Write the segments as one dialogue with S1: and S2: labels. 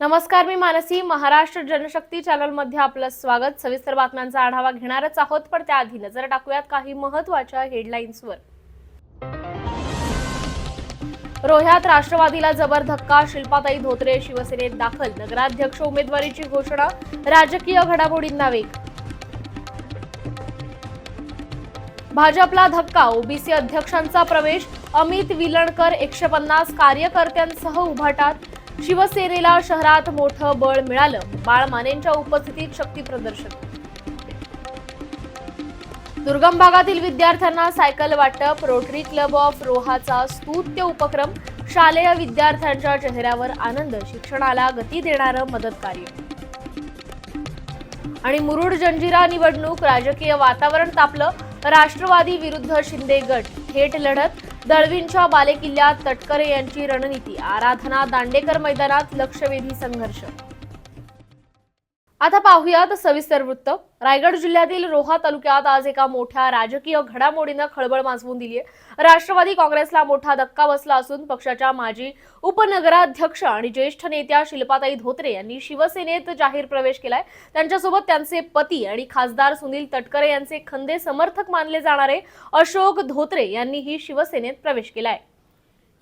S1: नमस्कार मी मानसी. महाराष्ट्र जनशक्ती चॅनलमध्ये आपलं स्वागत. सविस्तर बातम्यांचा आढावा घेणारच आहोत पण त्याआधी नजर टाकूयात काही महत्त्वाच्या हेडलाईन्सवर रोह्यात राष्ट्रवादीला जबर धक्का शिल्पाताई धोत्रे शिवसेनेत दाखल नगराध्यक्ष उमेदवारीची घोषणा राजकीय घडामोडींना वेग. भाजपला धक्का ओबीसी अध्यक्षांचा प्रवेश अमित विलणकर एकशे पन्नास कार्यकर्त्यांसह उभाटात शिवसेनेला शहरात मोठं बळ मिळालं. बाळ मानेंच्या उपस्थितीत शक्ती प्रदर्शन. दुर्गम भागातील विद्यार्थ्यांना सायकल वाटप रोटरी क्लब ऑफ रोहाचा स्तुत्य उपक्रम शालेय विद्यार्थ्यांच्या चेहऱ्यावर आनंद शिक्षणाला गती देणारं मदत कार्य. आणि मुरुड जंजिरा निवडणूक राजकीय वातावरण तापलं राष्ट्रवादी विरुद्ध शिंदे गट थेट लढत दळवींच्या बालेकिल्ल्यात तटकरे यांची रणनीती आराधना दांडेकर मैदानात लक्षवेधी संघर्ष आता पाहूयात सविस्तर वृत्त. रायगड जिल्ह्यातील रोहा तालुक्यात आज एका मोठ्या राजकीय घडामोडीनं खळबळ माजवून दिली आहे राष्ट्रवादी काँग्रेसला मोठा धक्का बसला असून पक्षाच्या माजी उपनगराध्यक्ष आणि ज्येष्ठ नेत्या शिल्पाताई धोत्रे यांनी शिवसेनेत जाहीर प्रवेश केलाय. त्यांच्यासोबत त्यांचे पती आणि खासदार सुनील तटकरे यांचे खंदे समर्थक मानले जाणारे अशोक धोत्रे यांनीही शिवसेनेत प्रवेश केलाय.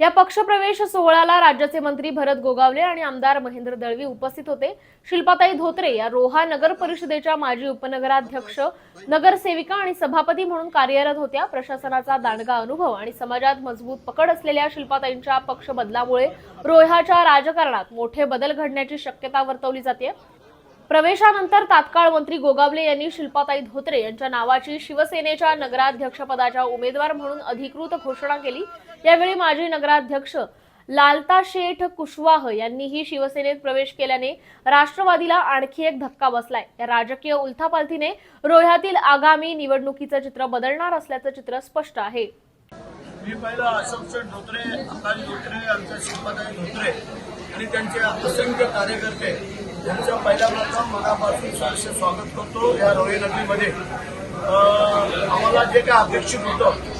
S1: या पक्षप्रवेश सोहळ्याला राज्याचे मंत्री भरत गोगावले आणि आमदार महेंद्र दळवी उपस्थित होते. शिल्पाताई धोत्रे या रोहा नगर परिषदेच्या माजी उपनगराध्यक्ष नगरसेविका आणि सभापती म्हणून कार्यरत होत्या. प्रशासनाचा दांडगा अनुभव आणि समाजात मजबूत पकड असलेल्या शिल्पाताईंच्या पक्ष बदलामुळे रोह्याच्या राजकारणात मोठे बदल घडण्याची शक्यता वर्तवली जाते. प्रवेशानंतर तात्काळ मंत्री गोगावले यांनी शिल्पाताई धोत्रे यांच्या नावाची शिवसेनेच्या नगराध्यक्षपदाच्या उमेदवार म्हणून अधिकृत घोषणा केली. यावेळी माजी नगराध्यक्ष लालता शेठ कुशवाह यांनीही शिवसेनेत प्रवेश केल्याने राष्ट्रवादीला आणखी एक धक्का बसलाय. या राजकीय उलथापालथीने रोह्यातील आगामी निवडणुकीचं चित्र बदलणार असल्याचं चित्र स्पष्ट आहे.
S2: मी पहिलं अशोकचंद धोत्रे आकाश धोत्रे आमच्या शिल्पाताई धोत्रे आणि त्यांचे असंख्य कार्यकर्ते यांचं पहिल्या प्रथम मनापासून सहर्ष स्वागत करतो या रोही नगरीमध्ये. आम्हाला जे काय अपेक्षित होतं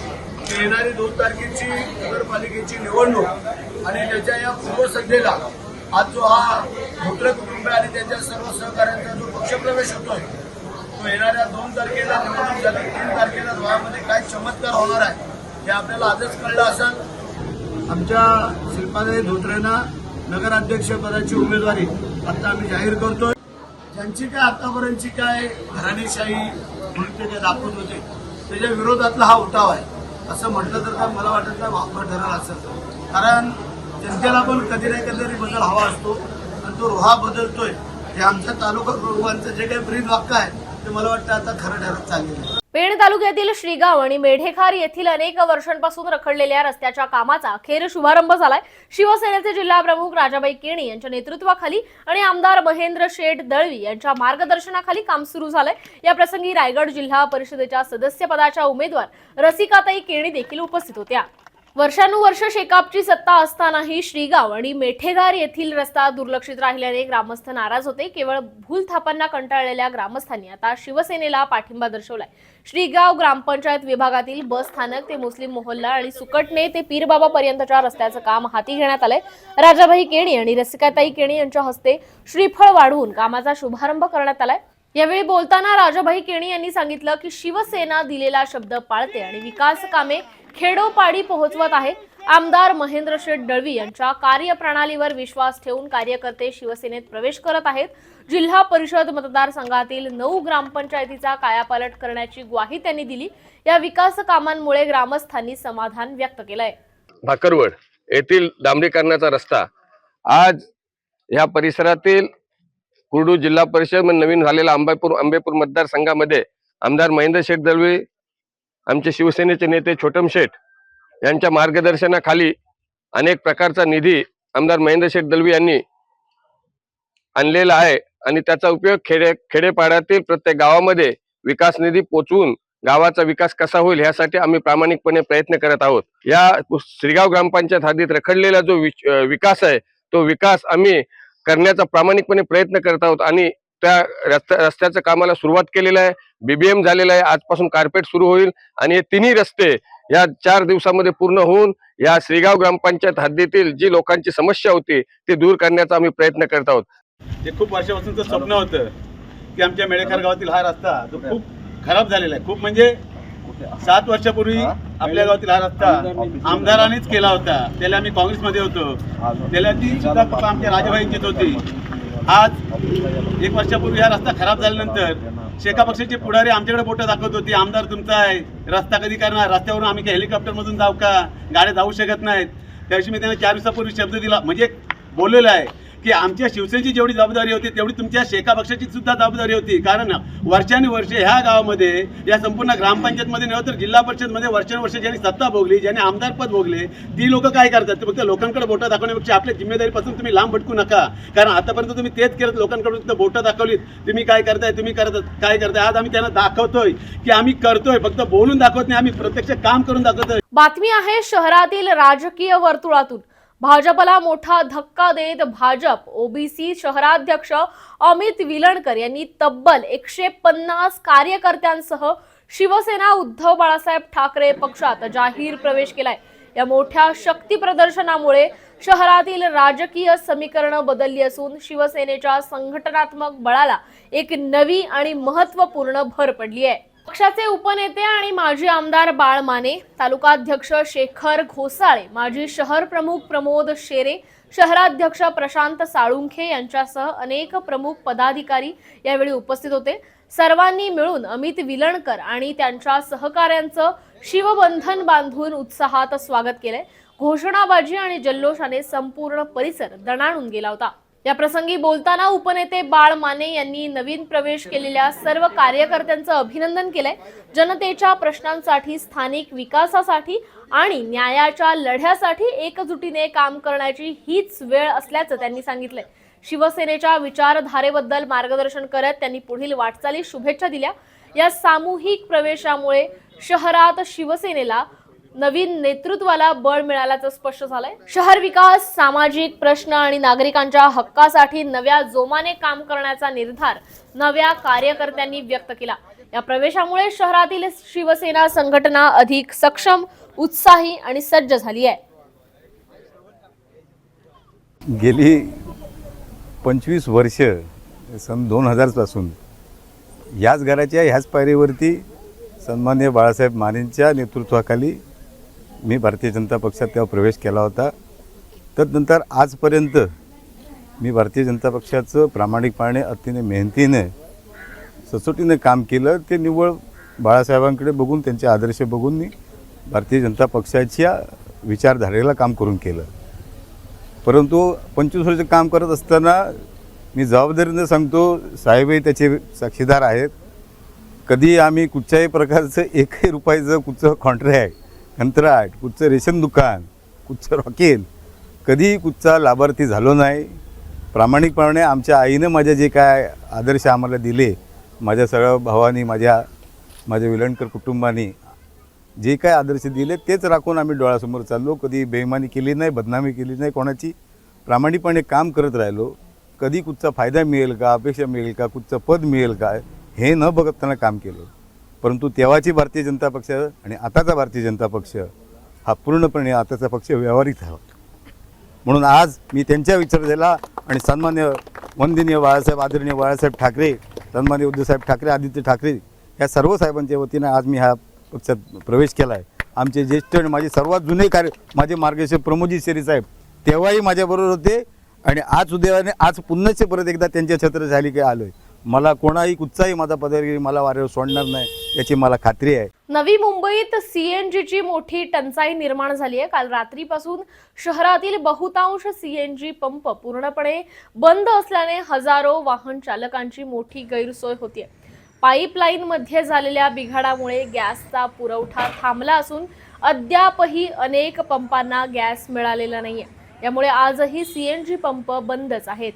S2: येणारी दोन तारखेची नगरपालिकेची निवडणूक आणि त्याच्या या पूर्वसंध्येला आज जो हा धोत्रे कुटुंब आणि त्यांच्या सर्व सहकाऱ्यांचा जो पक्षप्रवेश होतोय तो येणाऱ्या दोन तारखेला निवडणूक झाली. तीन तारखेला धुळ्यामध्ये काय चमत्कार होणार आहे हे आपल्याला आजच कळलं असेल. आमच्या शिल्पाताई धोत्रेंना नगराध्यक्षपदाची उमेदवारी आता आम्ही जाहीर करतोय. ज्यांची काय आतापर्यंतची काय घराणेशाही भूमिका ते दाखवत होते त्याच्या विरोधातला हा उठाव आहे. असं म्हटलं तर काय मला वाटत नाही वापर ठरेल असं कारण जनतेला पण कधी ना कधीतरी बदल हवा असतो. आणि तो रोहा बदलतोय. हे आमच्या तालुका प्रमुखांचं जे काही ब्रीद वाक्य आहे ते मला वाटतं आता खरं ठरत चाललेलं आहे.
S1: पेण तालुक्यातील श्रीगाव आणि मेढेखार येथील अनेक वर्षांपासून रखडलेल्या रस्त्याच्या कामाचा अखेर शुभारंभ झालाय. शिवसेनेचे जिल्हा प्रमुख राजाबाई केणी यांच्या नेतृत्वाखाली आणि आमदार महेंद्र शेठ दळवी यांच्या मार्गदर्शनाखाली काम सुरू झालंय. या प्रसंगी रायगड जिल्हा परिषदेच्या सदस्यपदाच्या उमेदवार रसिकाताई केणी देखील उपस्थित होत्या. वर्षानुवर्ष शेकापची सत्ता असतानाही श्रीगाव आणि मेठेगार येथील रस्ता दुर्लक्षित राहिल्याने ग्रामस्थ नाराज होते. केवळ भूलथापांना कंटाळलेल्या ग्रामस्थांनी आता शिवसेनेला पाठिंबा दर्शवलाय. श्रीगाव ग्रामपंचायत विभागातील बस स्थानक ते मुस्लिम मोहल्ला आणि सुकटणे ते पीरबाबा पर्यंतच्या रस्त्याचं काम हाती घेण्यात आलंय. राजाभाई केणी आणि रसिकाताई केणी यांच्या हस्ते श्रीफळ वाढवून कामाचा शुभारंभ करण्यात आलाय. यावेळी बोलताना राजाभाई केणी यांनी सांगितलं की शिवसेना दिलेला शब्द पाळते आणि विकास कामे खेडोपाडी पोहोचवत आहे. आमदार महेंद्र शेठ दळवी यांच्या कार्यप्रणालीवर विश्वास ठेवून कार्यकर्ते शिवसेनेत प्रवेश करत आहेत. जिल्हा परिषद मतदारसंघातील नऊ ग्रामपंचायतीचा कायापालट करण्याची ग्वाही त्यांनी दिली. या विकास कामांमुळे ग्रामस्थांनी समाधान व्यक्त केलंय.
S3: भाकरवड येथील डांबरीकरणाचा रस्ता आज या परिसरातील कुर्डू जिल्हा परिषद नवीन झालेला अंबापूर आंबेपूर मतदारसंघामध्ये आमदार महेंद्र शेठ दळवी आमचे शिवसेनेचे नेते छोटम शेठ यांच्या मार्गदर्शनाखाली अनेक प्रकारचा निधी आमदार महेंद्र शेठ दलवी यांनी आणलेला आहे आणि त्याचा उपयोग खेडे खेडेपाड्यातील प्रत्येक गावामध्ये विकास निधी पोचवून गावाचा विकास कसा होईल यासाठी आम्ही प्रामाणिकपणे प्रयत्न करत आहोत. या श्रीगाव ग्रामपंचायत हद्दीत रखडलेला जो विकास आहे तो विकास आम्ही करण्याचा प्रामाणिकपणे प्रयत्न करत आहोत आणि त्या रस्त्या रस्त्याच्या कामाला सुरुवात केलेलं आहे. बीबीएम झालेलं आहे. आजपासून कार्पेट सुरू होईल. आणि हे तिन्ही रस्ते या चार दिवसामध्ये पूर्ण होऊन या श्रीगाव ग्रामपंचायत हद्दीतील जी लोकांची समस्या होती ती दूर करण्याचा आम्ही प्रयत्न करत आहोत.
S4: ते खूप वर्षापासूनचं स्वप्न होतं की आमच्या मेळेखार गावातील हा रस्ता तो खूप खराब झालेला आहे. खूप म्हणजे सात वर्षापूर्वी आपल्या गावातील हा रस्ता आमदारानेच केला होता. त्याला आम्ही काँग्रेसमध्ये होतो. त्याला ती सुद्धा आमच्या राजाभाईंचीच होती. आज एक वर्षापूर्वी हा रस्ता खराब झाल्यानंतर शेका पक्षाचे पुढारी आमच्याकडे बोटं दाखवत होती. आमदार तुमचा आहे. रस्ता कधी करणार? रस्त्यावरून आम्ही काही हेलिकॉप्टरमधून जाऊ का? गाड्या जाऊ शकत नाहीत. त्या दिवशी मी त्यांना चार दिवसापूर्वी शब्द दिला. म्हणजे बोललेला आहे. की आमच्या शिवसेनेची जेवढी जबाबदारी होती तेवढी तुमच्या शेका पक्षाची सुद्धा जबाबदारी होती. कारण वर्षानुवर्षे ह्या गावामध्ये या संपूर्ण ग्रामपंचायतमध्ये नव्हे तर जिल्हा परिषदमध्ये वर्षानुवर्ष ज्यांनी सत्ता भोगली ज्यांनी आमदारपद भोगले ती लोक काय करतात? ते फक्त लोकांकडे बोटं दाखवण्यापेक्षा आपल्या जिम्मेदारीपासून तुम्ही लांब भटकू नका. कारण आतापर्यंत तुम्ही तेच करत लोकांकडून फक्त बोटं दाखवलीत. तुम्ही काय करताय तुम्ही करत काय करताय? आज आम्ही त्यांना दाखवतोय की आम्ही करतोय फक्त बोलून दाखवत नाही आम्ही प्रत्यक्ष काम करून दाखवतोय.
S1: बातमी आहे शहरातील राजकीय वर्तुळातून. भाजपला मोठा धक्का देत भाजप. ओबीसी शहराध्यक्ष अमित विलणकर यांनी तब्बल एकशे पन्नास कार्यकर्त्यांसह शिवसेना उद्धव बाळासाहेब ठाकरे पक्षात जाहीर प्रवेश केलाय. या मोठ्या शक्ती प्रदर्शनामुळे शहरातील राजकीय समीकरणं बदलली असून शिवसेनेच्या संघटनात्मक बळाला एक नवी आणि महत्त्वपूर्ण भर पडली आहे. पक्षाचे उपनेते आणि माजी आमदार बाळ माने तालुकाध्यक्ष शेखर घोसाळे माजी शहर प्रमुख प्रमोद शेरे शहराध्यक्ष प्रशांत साळुंखे यांच्यासह अनेक प्रमुख पदाधिकारी यावेळी उपस्थित होते. सर्वांनी मिळून अमित विलणकर आणि त्यांच्या सहकाऱ्यांचं शिवबंधन बांधून उत्साहात स्वागत केलंय. घोषणाबाजी आणि जल्लोषाने संपूर्ण परिसर दणाणून गेला होता. या प्रसंगी बोलताना उपनेते बाळ माने यांनी नवीन प्रवेश केलेल्या सर्व कार्यकर्त्यांचं अभिनंदन केलंय. जनतेच्या प्रश्नांसाठी स्थानिक विकासासाठी आणि न्यायाच्या लढ्यासाठी एकजुटीने काम करण्याची हीच वेळ असल्याचं त्यांनी सांगितलंय. शिवसेनेच्या विचारधारेबद्दल मार्गदर्शन करत त्यांनी पुढील वाटचाली शुभेच्छा दिल्या. या सामूहिक प्रवेशामुळे शहरात शिवसेनेला नवीन नेतृत्वाला बळ मिळाल्याचं स्पष्ट झालंय. शहर विकास सामाजिक प्रश्न आणि नागरिकांच्या हक्कासाठी नव्या जोमाने काम करण्याचा निर्धार नव्या कार्यकर्त्यांनी व्यक्त केला. या प्रवेशामुळे शहरातील शिवसेना संघटना अधिक सक्षम उत्साही आणि सज्ज झाली आहे.
S5: गेली पंचवीस वर्ष सन दोन हजारपासून याच घराच्या ह्याच पायरीवरती सन्मान्य बाळासाहेब मानेंच्या नेतृत्वाखाली मी भारतीय जनता पक्षात तेव्हा प्रवेश केला होता. तदनंतर आजपर्यंत मी भारतीय जनता पक्षाचं प्रामाणिकपणे अतिने मेहनतीने सचोटीने काम केलं. ते निव्वळ बाळासाहेबांकडे बघून त्यांचे आदर्श बघून मी भारतीय जनता पक्षाच्या विचारधारेला काम करून केलं. परंतु पंचवीस वर्ष काम करत असताना मी जबाबदारीनं सांगतो साहेबही त्याचे साक्षीदार आहेत. कधी आम्ही कुठच्याही प्रकारचं एकही रुपयाचं कुठचं कॉन्ट्रॅक्ट कंत्राट कुठचं रेशन दुकान कुठचं रॉकेल कधी कुठचा लाभार्थी झालो नाही. प्रामाणिकपणे आमच्या आईनं माझ्या जे काय आदर्श आम्हाला दिले माझ्या सगळ्या भावानी माझ्या माझ्या विलणकर कुटुंबानी जे काय आदर्श दिले तेच राखून आम्ही डोळ्यासमोर चाललो. कधी बेईमानी केली नाही बदनामी केली नाही कोणाची. प्रामाणिकपणे काम करत राहिलो. कधी कुठचा फायदा मिळेल का अपेक्षा मिळेल का कुठचं पद मिळेल का हे न बघताना काम केलं. परंतु तेव्हाची भारतीय जनता पक्ष आणि आताचा भारतीय जनता पक्ष हा पूर्णपणे आताचा पक्ष व्यावहारिक आहे. म्हणून आज मी त्यांच्या झाला आणि सन्मान्य वंदनीय बाळासाहेब आदरणीय बाळासाहेब ठाकरे सन्मान्य उद्धवसाहेब ठाकरे आदित्य ठाकरे या सर्व साहेबांच्या वतीनं आज मी ह्या पक्षात प्रवेश केला आहे. आमचे ज्येष्ठ आणि माझे सर्वात जुने कार्य माझे मार्गदर्शक प्रमोदजी शेरी साहेब तेव्हाही माझ्याबरोबर होते आणि आज सुदैवाने आज पुन्हाचे परत एकदा त्यांच्या छत्र झाली की आलो आहे मला कोणाही कुठचाही माझा पदाधिकारी मला वाऱ्यावर सोडणार नाही याची मला खात्री आहे.
S1: नवी मुंबईत सीएनजीची मोठी टंचाई निर्माण झाली आहे. काल रात्रीपासून शहरातील बहुतांश सीएनजी पंप पूर्णपणे बंद असल्याने हजारो वाहन चालकांची मोठी गैरसोय होतीये. पाईपलाईन मध्ये झालेल्या बिघाडामुळे गॅसचा पुरवठा थांबला असून अद्यापही अनेक पंपांना गॅस मिळालेला नाहीये. यामुळे आजही सीएनजी पंप बंदच आहेत.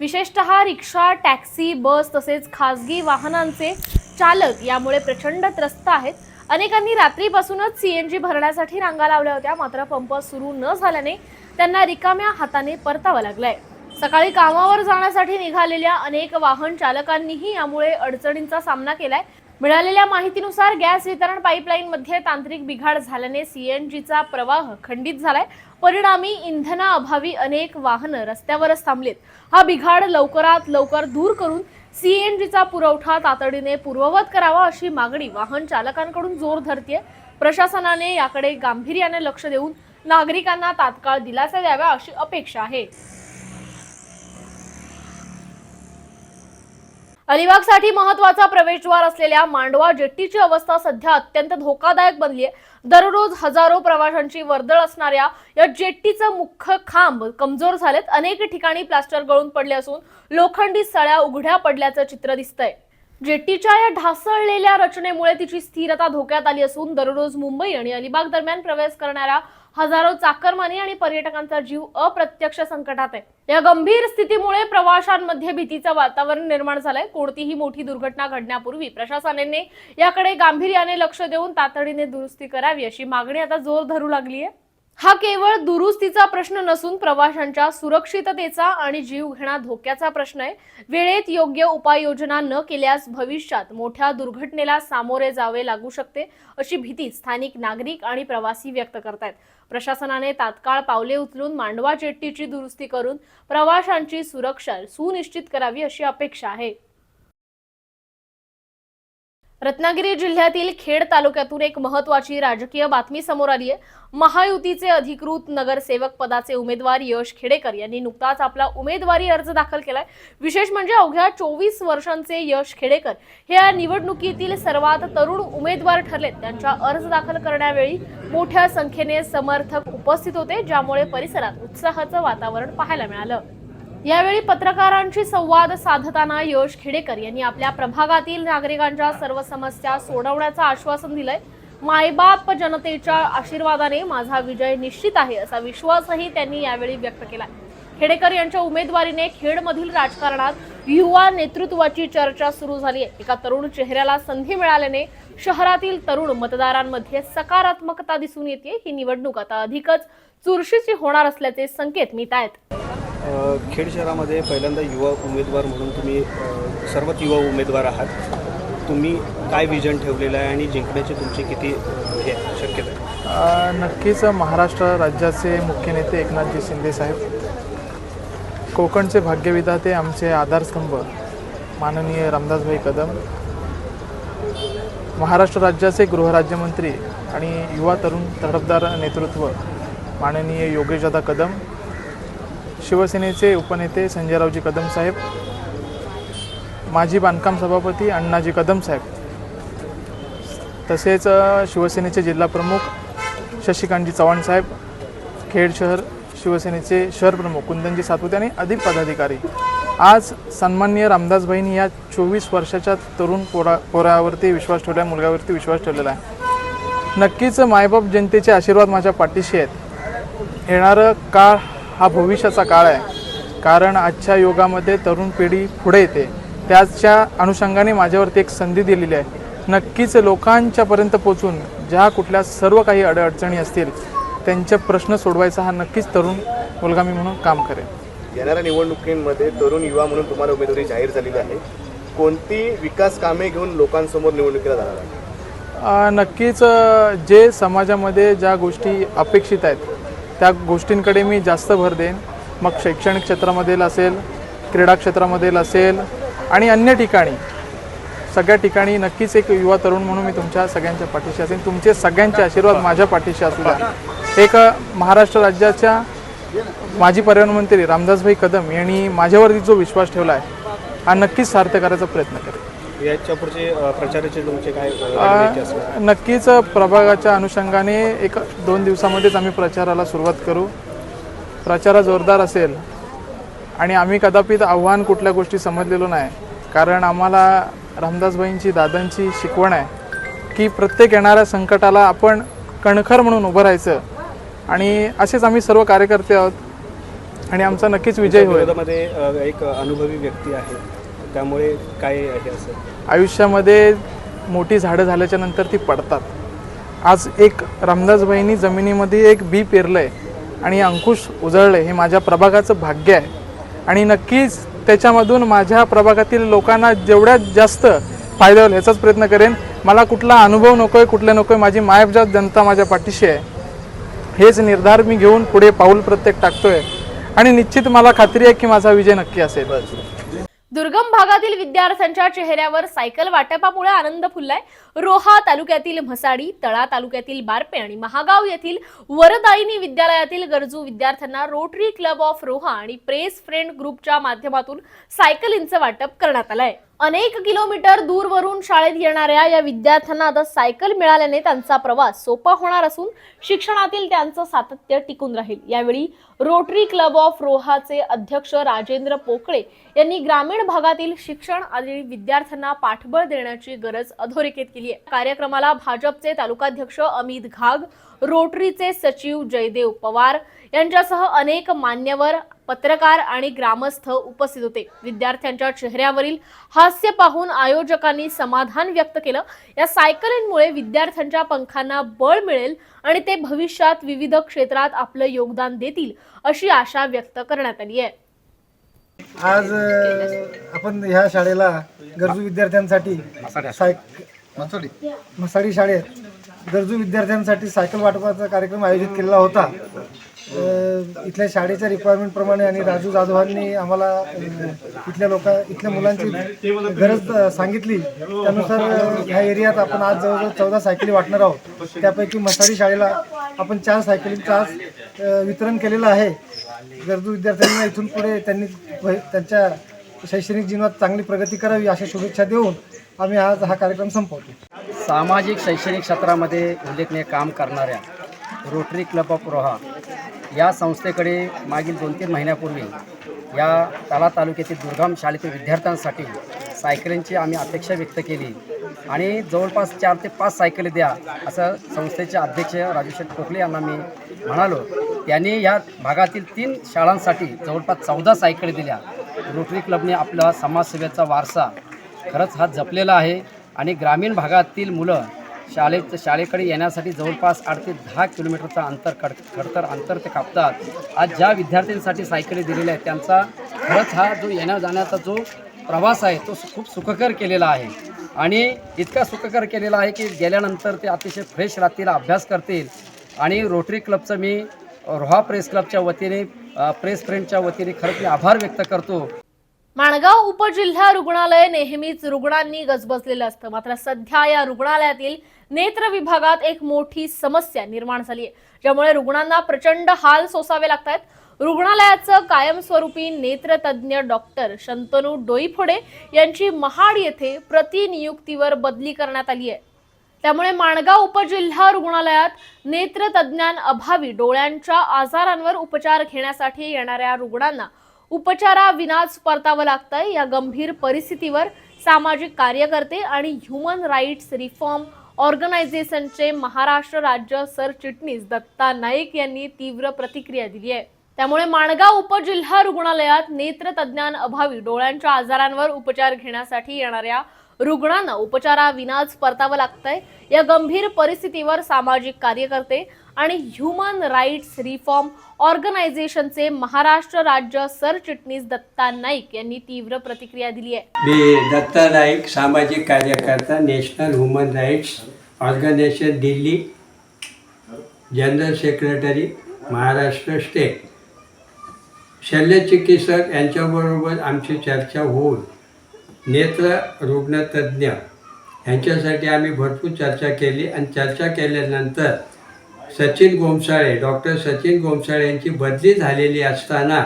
S1: विशेषतः रिक्षा टॅक्सी बस तसेच खासगी वाहनांचे चालक यामुळे प्रचंड त्रस्त आहेत. अनेकांनी रात्रीपासूनच सीएनजी भरण्यासाठी रांगा लावल्या होत्या मात्र पंप सुरू न झाल्याने त्यांना रिकाम्या हाताने परतावं लागलंय. सकाळी कामावर जाण्यासाठी निघालेल्या अनेक वाहन चालकांनीही यामुळे अडचणींचा सामना केलाय. मिळालेल्या माहितीनुसार गॅस वितरण पाईपलाईनमध्ये तांत्रिक बिघाड झाल्याने सीएनजीचा प्रवाह खंडित झालाय. परिणामी इंधनाअभावी अनेक वाहनं रस्त्यावरच थांबलीत. हा बिघाड लवकरात लवकर दूर करून सीएनजीचा पुरवठा तातडीने पूर्ववत करावा अशी मागणी वाहन चालकांकडून जोर धरतीये. प्रशासनाने याकडे गांभीर्याने लक्ष देऊन नागरिकांना तात्काळ दिलासा द्यावा अशी अपेक्षा आहे. अलिबागसाठी महत्त्वाचा प्रवेशद्वार असलेल्या मांडवा जेट्टीची अवस्था सध्या अत्यंत धोकादायक बनली आहे. दररोज हजारो प्रवाशांची वर्दळ असणाऱ्या या जेट्टीचं मुख्य खांब कमजोर झालेत. अनेक ठिकाणी प्लास्टर गळून पडले असून लोखंडी सळ्या उघड्या पडल्याचं चित्र दिसतंय. जेट्टीच्या या ढासळलेल्या रचनेमुळे तिची स्थिरता धोक्यात आली असून दररोज मुंबई आणि अलिबाग दरम्यान प्रवेश करणाऱ्या हजारो चाकरमानी आणि पर्यटकांचा जीव अप्रत्यक्ष संकटात आहे. या गंभीर स्थितीमुळे प्रवाशांमध्ये भीतीचं वातावरण निर्माण झालंय. कोणतीही मोठी दुर्घटना घडण्यापूर्वी प्रशासनाने याकडे गांभीर्याने लक्ष देऊन तातडीने दुरुस्ती करावी अशी मागणी आता जोर धरू लागली आहे हा केवळ दुरुस्तीचा प्रश्न नसून प्रवाशांच्या सुरक्षिततेचा आणि जीवघेणा धोक्याचा प्रश्न आहे. वेळेत योग्य उपाययोजना न केल्यास भविष्यात मोठ्या दुर्घटनेला सामोरे जावे लागू शकते अशी भीती स्थानिक नागरिक आणि प्रवासी व्यक्त करतायत. प्रशासनाने तात्काळ पावले उचलून मांडवा जेट्टीची दुरुस्ती करून प्रवाशांची सुरक्षा सुनिश्चित करावी अशी अपेक्षा आहे. रत्नागिरी जिल्ह्यातील खेड तालुक्यातून एक महत्वाची राजकीय बातमी समोर आली आहे. महायुतीचे अधिकृत नगरसेवक पदाचे उमेदवार यश खेडेकर यांनी नुकताच आपला उमेदवारी अर्ज दाखल केलाय. विशेष म्हणजे अवघ्या चोवीस वर्षांचे यश खेडेकर हे या निवडणुकीतील सर्वात तरुण उमेदवार ठरलेत. त्यांच्या अर्ज दाखल करण्यावेळी मोठ्या संख्येने समर्थक उपस्थित होते ज्यामुळे परिसरात उत्साहाचं वातावरण पाहायला मिळालं. यावेळी पत्रकारांशी संवाद साधताना यश खेडेकर यांनी आपल्या प्रभागातील नागरिकांच्या सर्व समस्या सोडवण्याचं आश्वासन दिलंय. मायबाप जनतेच्या आशीर्वादाने माझा विजय निश्चित आहे असा विश्वासही त्यांनी यावेळी व्यक्त केला खेडेकर यांच्या उमेदवारीने खेडमधील राजकारणात युवा नेतृत्वाची चर्चा सुरू झाली आहे एका तरुण चेहऱ्याला संधी मिळाल्याने शहरातील तरुण मतदारांमध्ये सकारात्मकता दिसून येते ही निवडणूक आता अधिकच चुरशीची होणार असल्याचे संकेत मिळत आहेत
S6: खेड शहरामध्ये पहिल्यांदा युवा उमेदवार म्हणून तुम्ही सर्वात युवा उमेदवार आहात. तुम्ही काय विजन ठेवलेलं आहे आणि जिंकण्याची तुमची किती हे आहे, शक्यता आहे?
S7: नक्कीच महाराष्ट्र राज्याचे मुख्य नेते एकनाथजी शिंदे साहेब कोकणचे भाग्यविधाते आमचे आधारस्तंभ माननीय रामदासभाई कदम महाराष्ट्र राज्याचे गृहराज्यमंत्री आणि युवा तरुण तडफदार नेतृत्व माननीय योगेशदादा कदम शिवसेनेचे उपनेते संजयरावजी कदम साहेब माजी बांधकाम सभापती अण्णाजी कदम साहेब. तसेच शिवसेनेचे जिल्हाप्रमुख शशिकांतजी चव्हाण साहेब खेड शहर शिवसेनेचे शहर प्रमुख कुंदनजी सातपुते आणि अधिक पदाधिकारी. आज सन्माननीय रामदासबाईंनी या चोवीस वर्षाच्या तरुण पोरा पोरावरती विश्वास ठेवला मुलगावरती विश्वास ठेवलेला आहे. नक्कीच मायबाप जनतेचे आशीर्वाद माझ्या पाठीशी आहेत. येणारं काळ हा भविष्याचा काळ आहे. कारण आजच्या युगामध्ये तरुण पिढी पुढे येते. त्याच्या अनुषंगाने माझ्यावरती एक संधी दिलेली आहे. नक्कीच लोकांच्यापर्यंत पोचून ज्या कुठल्या सर्व काही अडअडचणी असतील त्यांचे प्रश्न सोडवायचा हा नक्कीच तरुण मुलगा मी म्हणून काम करेन.
S8: येणाऱ्या निवडणुकीमध्ये तरुण युवा म्हणून तुम्हाला उमेदवारी जाहीर झालेली आहे. कोणती विकास कामे घेऊन लोकांसमोर निवडणुकीला जाणार आहे?
S7: नक्कीच जे समाजामध्ये ज्या गोष्टी अपेक्षित आहेत त्या गोष्टींकडे मी जास्त भर देईन. मग शैक्षणिक क्षेत्रामधील असेल क्रीडा क्षेत्रामधील असेल आणि अन्य ठिकाणी. सगळ्या ठिकाणी नक्कीच एक युवा तरुण म्हणून मी तुमच्या सगळ्यांच्या पाठीशी असेल तुमचे सगळ्यांचे आशीर्वाद माझ्या पाठीशी असू द्या. एक महाराष्ट्र राज्याच्या माजी पर्यावरण मंत्री रामदासभाई कदम यांनी माझ्यावरती जो विश्वास ठेवला आहे हा नक्कीच सार्थ करायचा प्रयत्न करेल
S6: याच्या पुढचे प्रचाराचे तुमचे काय
S7: नक्कीच प्रभागाच्या अनुषंगाने एक दोन दिवसामध्येच आम्ही प्रचाराला सुरुवात करू. प्रचार जोरदार असेल. आणि आम्ही कदापित आव्हान कुठल्या गोष्टी समजलेलो नाही. कारण आम्हाला रामदासबाईंची दादांची शिकवण आहे की प्रत्येक येणाऱ्या संकटाला आपण कणखर म्हणून उभं राहायचं. आणि असेच आम्ही सर्व कार्यकर्ते आहोत. आणि आमचा नक्कीच विजय होईल.
S6: एक अनुभवी व्यक्ती आहे. त्यामुळे काय आहे असं?
S7: आयुष्यामध्ये मोठी झाडं झाल्याच्यानंतर ती पडतात. आज एक रामदासबाईंनी जमिनीमध्ये एक बी पेरलं आहे आणि अंकुश उजळलं हे माझ्या प्रभागाचं भाग्य आहे. आणि नक्कीच त्याच्यामधून माझ्या प्रभागातील लोकांना जेवढ्यात जास्त फायदा होईल ह्याचाच प्रयत्न करेन. मला कुठला अनुभव नको आहे कुठले नको आहे माझी मायबजात जनता माझ्या पाठीशी आहे. हेच निर्धार मी घेऊन पुढे पाऊल प्रत्येक टाकतोय. आणि निश्चित मला खात्री आहे की माझा विजय नक्की असेल.
S1: दुर्गम भागातील विद्यार्थ्यांच्या चेहऱ्यावर सायकल वाटपामुळे आनंद फुललाय. रोहा तालुक्यातील म्हसाडी तळा तालुक्यातील बारपे आणि महागाव येथील वरदायिनी विद्यालयातील गरजू विद्यार्थ्यांना रोटरी क्लब ऑफ रोहा आणि प्रेस फ्रेंड ग्रुपच्या माध्यमातून सायकलींचं वाटप करण्यात आलंय. अनेक किलोमीटर दूरवरून शाळेत येणाऱ्या या विद्यार्थ्यांना आता सायकल मिळाल्याने त्यांचा प्रवास सोपा होणार असून शिक्षणातील त्यांचं सातत्य टिकून राहील. यावेळी रोटरी क्लब ऑफ रोहाचे अध्यक्ष राजेंद्र पोकळे यांनी ग्रामीण भागातील शिक्षण आणि विद्यार्थ्यांना पाठबळ देण्याची गरज अधोरेखित केली आहे. कार्यक्रमाला भाजपचे तालुकाध्यक्ष अमित घाग रोटरीचे सचिव जयदेव पवार यांच्यासह अनेक मान्यवर पत्रकार आणि ग्रामस्थ उपस्थित होते. विद्यार्थ्यांच्या चेहऱ्यावरील हास्य पाहून आयोजकांनी समाधान व्यक्त केलं. या सायकलींमुळे विद्यार्थ्यांच्या पंखांना बळ मिळेल आणि ते भविष्यात विविध क्षेत्रात आपलं योगदान देतील अशी आशा व्यक्त करण्यात आली आहे.
S9: आज आपण ह्या शाळेला गरजू विद्यार्थ्यांसाठी सायक मसाडी शाळेत गरजू विद्यार्थ्यांसाठी सायकल वाटपाचा कार्यक्रम आयोजित केलेला होता. इथल्या शाळेच्या रिक्वायरमेंटप्रमाणे आणि राजू जाधवांनी आम्हाला इथल्या लोका इथल्या मुलांची गरज सांगितली. त्यानुसार ह्या एरियात आपण आज जवळजवळ चौदा सायकली वाटणार आहोत. त्यापैकी मसाडी शाळेला आपण चार सायकलींचं आज वितरण केलेलं आहे. गरजू विद्यार्थ्यांना इथून पुढे त्यांनी भ- त्यांच्या शैक्षणिक जीवनात चांगली प्रगती करावी अशा शुभेच्छा देऊन आम्ही आज हा कार्यक्रम संपवतो.
S10: सामाजिक शैक्षणिक क्षेत्रामध्ये उल्लेखनीय काम करणाऱ्या रोटरी क्लब ऑफ रोहा या संस्थेकडे मागील दोन तीन महिन्यापूर्वी या ताला तालुक्यातील दुर्गम शाळेतील विद्यार्थ्यांसाठी सायकलींची आम्ही अपेक्षा व्यक्त केली. आणि जवळपास चार ते पाच सायकली द्या असं संस्थेचे अध्यक्ष राजूशेठ पोखले यांना मी म्हणालो. त्यांनी या भागातील तीन शाळांसाठी जवळपास चौदा सायकली दिल्या. रोटरी क्लबने आपला समाजसेवेचा वारसा खरंच हा जपलेला आहे. आणि ग्रामीण भागातील मुलं शाळेत शाळेकडे येण्यासाठी जवळपास आठ ते दहा किलोमीटरचं अंतर कड खडतर अंतर ते कापतात. आज ज्या विद्यार्थ्यांसाठी सायकली दिलेल्या आहेत त्यांचा खरंच हा जो येण्या जाण्याचा जो प्रवास आहे तो खूप सुखकर केलेला आहे. आणि इतका सुखकर केलेला आहे की गेल्यानंतर ते अतिशय फ्रेश राहतील अभ्यास करतील. आणि रोटरी क्लबचं मी रोहा प्रेस क्लबच्या वतीने प्रेस फ्रेंडच्या वतीने खरंच मी आभार व्यक्त करतो.
S1: माणगाव उपजिल्हा रुग्णालय नेहमीच रुग्णांनी गजबजलेलं असतं. मात्र सध्या या रुग्णालयातील नेत्र विभागात एक मोठी समस्या निर्माण झाली आहे ज्यामुळे रुग्णांना प्रचंड हाल सोसावे लागत आहेत रुग्णालयाचं कायमस्वरूपी नेत्रतज्ञ डॉक्टर शंतनू डोईफोडे यांची महाड येथे प्रतिनियुक्तीवर बदली करण्यात आली आहे. त्यामुळे माणगाव उपजिल्हा रुग्णालयात नेत्रतज्ञांअभावी डोळ्यांच्या आजारांवर उपचार घेण्यासाठी येणाऱ्या रुग्णांना उपचाराविनाच परतावं लागतंय. या गंभीर परिस्थितीवर सामाजिक कार्यकर्ते आणि ह्युमन राईट्स रिफॉर्म ऑर्गनायझेशनचे महाराष्ट्र राज्य सरचिटणीस दत्ता नाईक यांनी तीव्र प्रतिक्रिया दिली आहे. त्यामुळे माणगाव उपजिल्हा रुग्णालयात नेत्रतज्ञांअभावी डोळ्यांच्या आजारांवर उपचार घेण्यासाठी येणाऱ्या रुग्णांना उपचाराविनाच परतावं लागतंय. या गंभीर परिस्थितीवर सामाजिक कार्यकर्ते आणि ह्युमन राईट्स रिफॉर्म ऑर्गनायझेशनचे महाराष्ट्र राज्य सरचिटणीस दत्ता नाईक यांनी तीव्र प्रतिक्रिया दिली आहे.
S11: मी दत्ता नाईक सामाजिक कार्यकर्ता national human rights organisation Delhi. General secretary Maharashtra state शल्यचिकित्सक यांच्याबरोबर आमची चर्चा होऊन नेत्र रुग्णतज्ञ यांच्यासाठी आम्ही भरपूर चर्चा केली आणि चर्चा केल्यानंतर सचिन गोमसाळे डॉक्टर सचिन गोमसाळे यांची बदली झालेली असताना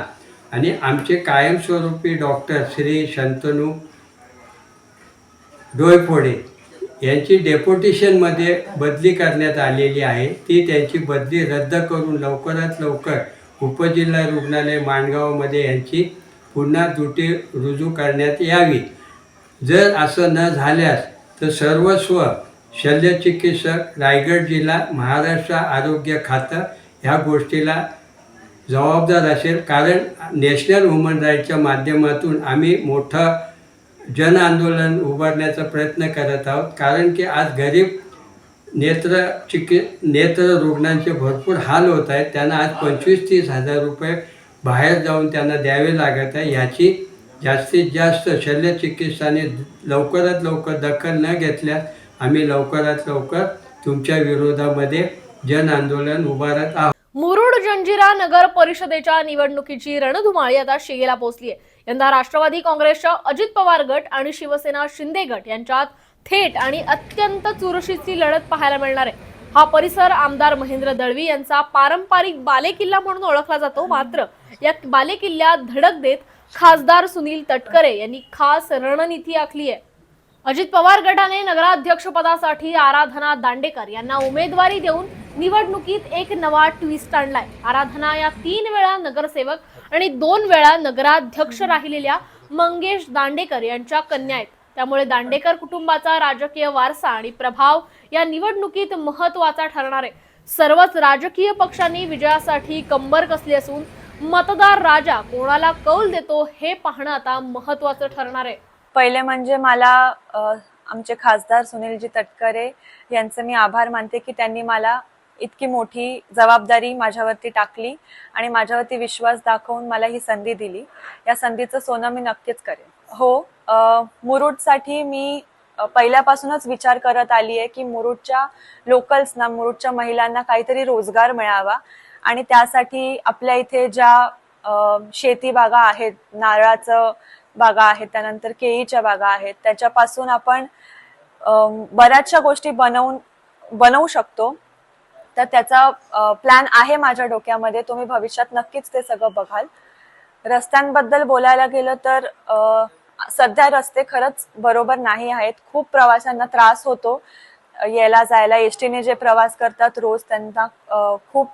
S11: आणि आमचे कायमस्वरूपी डॉक्टर श्री शंतनू डोयफोडे यांची डेप्युटेशनमध्ये बदली करण्यात आलेली आहे. ती त्यांची बदली रद्द करून लवकरात लवकर उपजिल्हा रुग्णालय माणगावमध्ये यांची पुन्हा दुटी रुजू करण्यात यावी. जर असं न झाल्यास तर सर्वस्व शल्यचिकित्सक रायगड जिल्हा महाराष्ट्र आरोग्य खातं ह्या गोष्टीला जबाबदार असेल. कारण नॅशनल वुमन राईटच्या माध्यमातून आम्ही मोठं जन आंदोलन उभारण्याचा प्रयत्न करत आहोत. कारण की आज गरीब नेत्र चिकि नेत्र रुग्णांचे भरपूर हाल होत आहेत. त्यांना आज पंचवीस तीस हजार रुपये बाहेर जाऊन त्यांना द्यावे लागत आहे. याची जास्तीत जास्त शल्यचिकित्साने लवकरात लवकर दखल न घेतल्यास आम्ही लवकरात लवकर तुमच्या विरोधामध्ये जन आंदोलन उभारत आहोत.
S1: मुरुड जंजिरा नगर परिषदेच्या निवडणुकीची रणधुमाळी आता शिगेला पोहोचली आहे. यंदा राष्ट्रवादी काँग्रेसच्या अजित पवार गट आणि शिवसेना शिंदे गट यांच्यात थेट आणि अत्यंत चुरशीची लढत पाहायला मिळणार आहे. हा परिसर आमदार महेंद्र दळवी यांचा पारंपरिक बालेकिल्ला म्हणून ओळखला जातो. मात्र या बालेकिल्ल्यात धडक देत खासदार सुनील तटकरे यांनी खास रणनीती आखली आहे. अजित पवार गटाने नगराध्यक्षपदासाठी आराधना दांडेकर यांना उमेदवारी देऊन निवडणुकीत एक नवा ट्विस्ट आणलाय. आराधना या तीन वेळा नगरसेवक आणि दोन वेळा नगराध्यक्ष राहिलेल्या मंगेश दांडेकर यांच्या कन्या आहेत. त्यामुळे दांडेकर कुटुंबाचा राजकीय वारसा आणि प्रभाव या निवडणुकीत महत्त्वाचा ठरणार आहे. सर्वच राजकीय पक्षांनी विजयासाठी कंबर कसली असून मतदार राजा कोणाला कौल देतो हे पाहणं आता महत्वाचं ठरणार आहे.
S12: पहिले म्हणजे मला आमचे खासदार सुनीलजी तटकरे यांचे मी आभार मानते की त्यांनी मला इतकी मोठी जबाबदारी माझ्यावरती टाकली आणि माझ्यावरती विश्वास दाखवून मला ही संधी दिली. या संधीचं सोनं मी नक्कीच करेन. हो मुरुडसाठी मी पहिल्यापासूनच विचार करत आली आहे की मुरुडच्या लोकल्सना मुरुडच्या महिलांना काहीतरी रोजगार मिळावा आणि त्यासाठी आपल्या इथे ज्या शेती बागा आहेत नारळाचं बागा आहेत त्यानंतर केळीच्या बागा आहेत. त्याच्यापासून आपण बऱ्याचशा गोष्टी बनवून बनवू शकतो. तर त्याचा प्लॅन आहे माझ्या डोक्यामध्ये. तुम्ही भविष्यात नक्कीच ते सगळं बघाल. रस्त्यांबद्दल बोलायला गेलं तर सध्या रस्ते खरंच बरोबर नाही आहेत. खूप प्रवाशांना त्रास होतो. यायला जायला. एसटीने जे प्रवास करतात रोज त्यांना खूप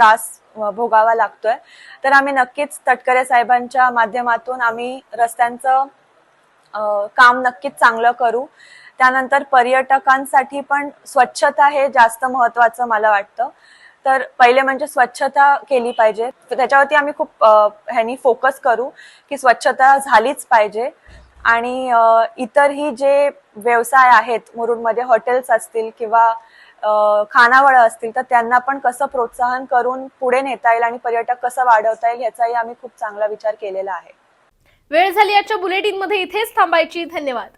S12: त्रास भोगावा लागतोय. तर आम्ही नक्कीच तटकरे साहेबांच्या माध्यमातून आम्ही रस्त्यांचं काम नक्कीच चांगलं करू. त्यानंतर पर्यटकांसाठी पण स्वच्छता हे जास्त महत्वाचं मला वाटतं. तर पहिले म्हणजे स्वच्छता केली पाहिजे. त्याच्यावरती आम्ही खूप ह्यानी फोकस करू की स्वच्छता झालीच पाहिजे. आणि इतरही जे व्यवसाय आहेत मुरुडमध्ये हॉटेल्स असतील किंवा खानावळ असतील तर त्यांना पण कसं प्रोत्साहन करून पुढे नेता येईल आणि पर्यटक कसं वाढवता येईल याचाही आम्ही खूप चांगला विचार केलेला आहे.
S1: वेळ झाली आजच्या बुलेटिनमध्ये इथेच थांबायची. धन्यवाद.